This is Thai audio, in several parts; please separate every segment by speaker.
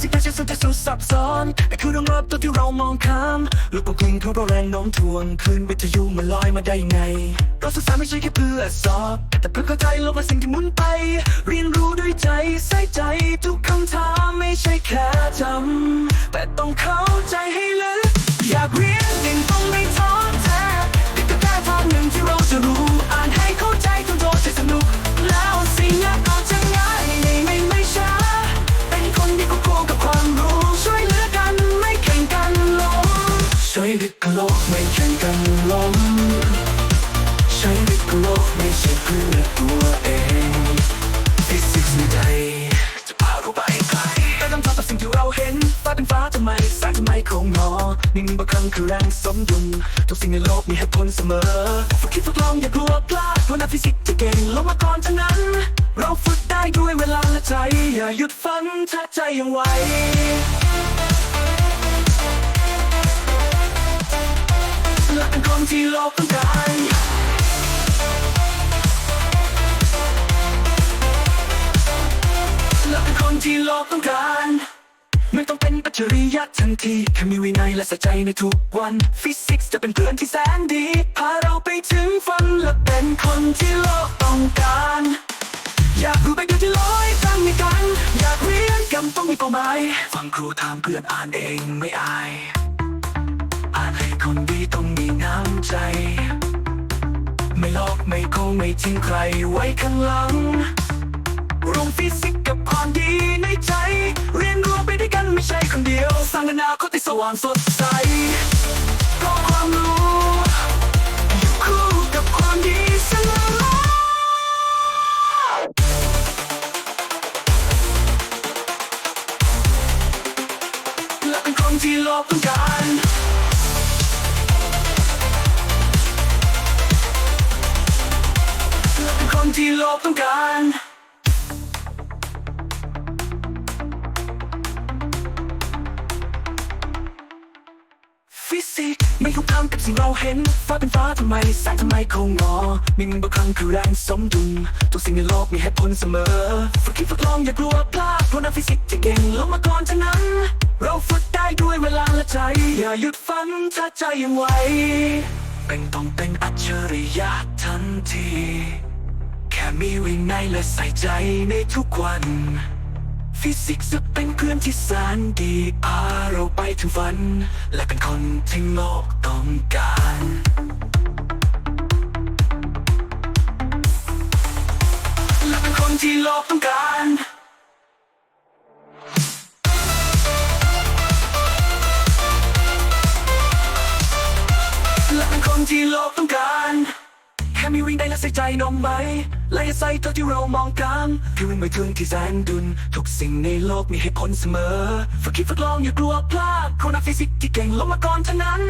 Speaker 1: สิกส์จะสุดจสุดซับซ้อนแต่คือเรื่องรอบตัวที่เรามองข้ามลูกโป่งกลิ้งเพราแรงโน้มถ่วงคลื่นวิทยุมันลอยมาได้ยังไงเราศึกษาไม่ใช่แค่เพื่อสอบ แต่เพื่อเข้าใจโลกและสิ่งที่หมุนไป เรียนรู้ด้วยใจใส่ใจทุกคำถาม แสงทำไมคงงอนิ่งบางครั้งคือแรงสมดุลทุกสิ่งในโลกมีเหตุผลเสมอฝึกคิดฝึกลองอย่ากลัวพลาดเพราะนักฟิสิกส์จะเก่งลงมาก่อนทั้งนั้น เราฝึกได้ด้วยเวลาและใจ อย่าหยุดฝันถ้าใจยังไหวและเป็นคนที่โลกต้องการและเป็นคนที่โลกต้องการ ไม่ต้องเป็นอัจฉริยะทันทีแค่มีวินัยและใส่ใจในทุกวัน ฟิสิกส์จะเป็นเพื่อนที่แสนดี พาเราไปถึงฝันและเป็นคนที่โลกต้องการ อยากรู้ไปเดียที่ลอยตั้งในกัน อยากเรียนกำต้องมีเป้าหมายฟังครูถามเพื่อนอ่านเองไม่อาย อ่านให้คนดีต้องมีน้ำใจ ไม่ลอกไม่โกงไม่ทิ้งใครไว้ข้างหลังรวมฟิสิกส์กับความดีในใจ ว่างสดใสเพราะความรู้อยู่คู่กับความดีเสมอและเป็นคนที่โลกต้องการและเป็นคนที่โลกต้องการ สิไม่ทุกคำกับสิ่งเราเห็น ฟ้าเป็นฟ้าทำไมแสงทำไมเขางอมิ่งบางครั้งคือแรงสมดุลทุกสิ่งในโลกมีเหตุผลเสมอ ฝึกคิดฝึกลองอย่ากลัวพลาดเพราะนักฟิสิกส์จะเก่งลงมาก่อนทั้งนั้น เราฝึกได้ด้วยเวลาและใจ อย่าหยุดฝันถ้าใจยังไหวเป็นต้องเป็นอัจฉริยะทันที แค่มีวินัยและใส่ใจในทุกวัน ฟิสิกส์จะเป็นเพื่อนที่แสนดีพาเราไปถึงฝัน และเป็นคนที่โลกต้องการและเป็นคนที่โลกต้องการ มีวิ่งได้และใส่ใจน้องไหมและอย่าใส่ตัวที่เรามองกันพี่วิ่งไปถึงที่แสนดุนทุกสิ่งในโลกมีเหตุผลเสมอฝึกคิดฝึกลองอย่ากลัวพลาดเพรนักฟิสิกส์ที่เก่งลงมาก่อนเท่านั้น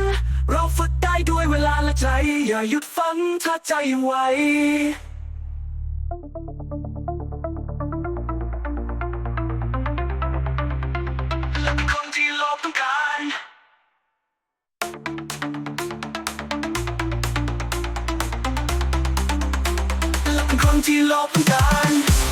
Speaker 1: เราฝึกได้ด้วยเวลาและใจ อย่าหยุดฝันถ้าใจยังไหว ที่ลบต้องกัน